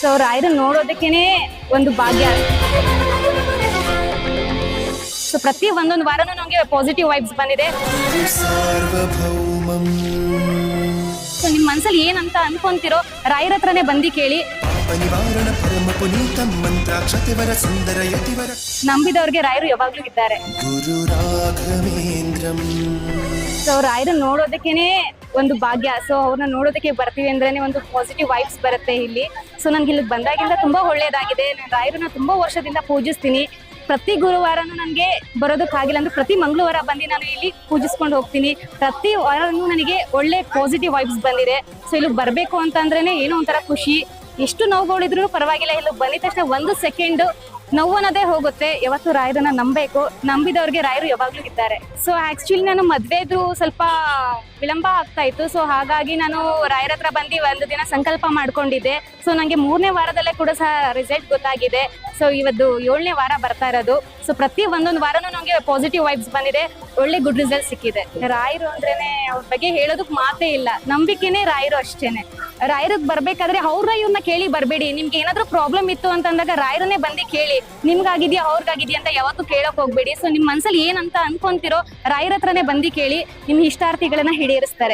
So ರಾಯರನ್ನ ನೋಡೋದಕ್ಕೇನೆ ಒಂದು ಭಾಗ್ಯ. So ಪ್ರತಿ ಒಂದೊಂದು ವಾರನೂ ನಮಗೆ ಪಾಸಿಟಿವ್ ವೈಬ್ಸ್ ಬಂದಿದೆ. ಸೊ ನಿಮ್ಮ ಮನಸ್ಸಲ್ಲಿ ಏನಂತ ಅನ್ಕೊಂತಿರೋ ರಾಯರ ಹತ್ರನೇ ಬಂದು ಕೇಳಿ. ನಂಬಿದವ್ರಿಗೆ ರಾಯರು ಯಾವಾಗ್ಲೂ ಇದ್ದಾರೆ. ಸೊ ರಾಯರನ್ನ ನೋಡೋದಕ್ಕೇನೆ ಒಂದು ಭಾಗ್ಯ. ಸೊ ಅವ್ರನ್ನ ನೋಡೋದಕ್ಕೆ ಬರ್ತೀವಿ ಅಂದ್ರೇನೆ ಒಂದು ಪಾಸಿಟಿವ್ ವೈಬ್ಸ್ ಬರುತ್ತೆ ಇಲ್ಲಿ. ಸೊ ನನ್ಗೆ ಇಲ್ಲಿ ಬಂದಾಗಿಂದ ತುಂಬಾ ಒಳ್ಳೇದಾಗಿದೆ. ನಾನು ರಾಯರನ್ನ ತುಂಬಾ ವರ್ಷದಿಂದ ಪೂಜಿಸ್ತೀನಿ. ಪ್ರತಿ ಗುರುವಾರನೂ ನನಗೆ ಬರೋದಕ್ಕಾಗಿಲ್ಲ ಅಂದ್ರೆ ಪ್ರತಿ ಮಂಗಳವಾರ ಬಂದು ನಾನು ಇಲ್ಲಿ ಪೂಜಿಸ್ಕೊಂಡು ಹೋಗ್ತೀನಿ. ಪ್ರತಿ ವಾರನೂ ನನಗೆ ಒಳ್ಳೆ ಪಾಸಿಟಿವ್ ವೈಬ್ಸ್ ಬಂದಿದೆ. ಸೊ ಇಲ್ಲಿ ಬರಬೇಕು ಅಂತಂದ್ರೆ ಏನೋ ಒಂಥರ ಖುಷಿ. ಎಷ್ಟು ನೋವುಗಳಿದ್ರು ಪರವಾಗಿಲ್ಲ. ಇಲ್ಲಿ ಬಂದಿದ ತಕ್ಷಣ ಒಂದು ಸೆಕೆಂಡ್ ನೋವು ಅನ್ನೋದೇ ಹೋಗುತ್ತೆ, ಯಾವತ್ತು ರಾಯರನ್ನ ನಂಬೇಕು ನಂಬಿದವ್ರಿಗೆ ರಾಯರು ಯಾವಾಗ್ಲೂ ಇದ್ದಾರೆ. ಸೊ ಆಕ್ಚುಲಿ ನಾನು ಮದ್ವೆದು ಸ್ವಲ್ಪ ವಿಳಂಬ ಆಗ್ತಾ ಇತ್ತು. ಸೊ ಹಾಗಾಗಿ ನಾನು ರಾಯರ ಹತ್ರ ಬಂದು ಒಂದು ದಿನ ಸಂಕಲ್ಪ ಮಾಡ್ಕೊಂಡಿದ್ದೆ. ಸೊ ನನಗೆ ಮೂರನೇ ವಾರದಲ್ಲೇ ಕೂಡ ಸಹ ರಿಸಲ್ಟ್ ಗೊತ್ತಾಗಿದೆ. ಸೊ ಇವತ್ತು ಏಳನೇ ವಾರ ಬರ್ತಾ ಇರೋದು. ಸೊ ಪ್ರತಿ ಒಂದೊಂದು ವಾರನೂ ನನಗೆ ಪಾಸಿಟಿವ್ ವೈಬ್ಸ್ ಬಂದಿದೆ. ಒಳ್ಳೆ ಗುಡ್ ರಿಸಲ್ಟ್ ಸಿಕ್ಕಿದೆ. ರಾಯರು ಅಂದ್ರೇನೆ ಅವ್ರ ಬಗ್ಗೆ ಹೇಳೋದಕ್ಕೆ ಮಾತೇ ಇಲ್ಲ. ನಂಬಿಕೆನೇ ರಾಯರು ಅಷ್ಟೇನೆ. ರಾಯರಿಗೆ ಬರ್ಬೇಕಾದ್ರೆ ಅವ್ರ ಇವ್ರನ್ನ ಕೇಳಿ ಬರಬೇಡಿ. ನಿಮ್ಗೆ ಏನಾದ್ರೂ ಪ್ರಾಬ್ಲಮ್ ಇತ್ತು ಅಂತಂದಾಗ ರಾಯರನ್ನೇ ಬಂದು ಕೇಳಿ. ನಿಮ್ಗಾಗಿದ್ಯಾ, ಅವ್ರಿಗಾಗಿದ್ಯಾ ಅಂತ ಯಾವತ್ತೂ ಕೇಳಕ್ ಹೋಗ್ಬೇಡಿ. ಸೊ ನಿಮ್ ಮನ್ಸಲ್ಲಿ ಏನಂತ ಅನ್ಕೊಂತಿರೋ ರಾಯರ ಹತ್ರನೇ ಬಂದು ಕೇಳಿ. ನಿಮ್ ಇಷ್ಟಾರ್ಥಿಗಳನ್ನ ಈಡೇರಿಸ್ತಾರೆ.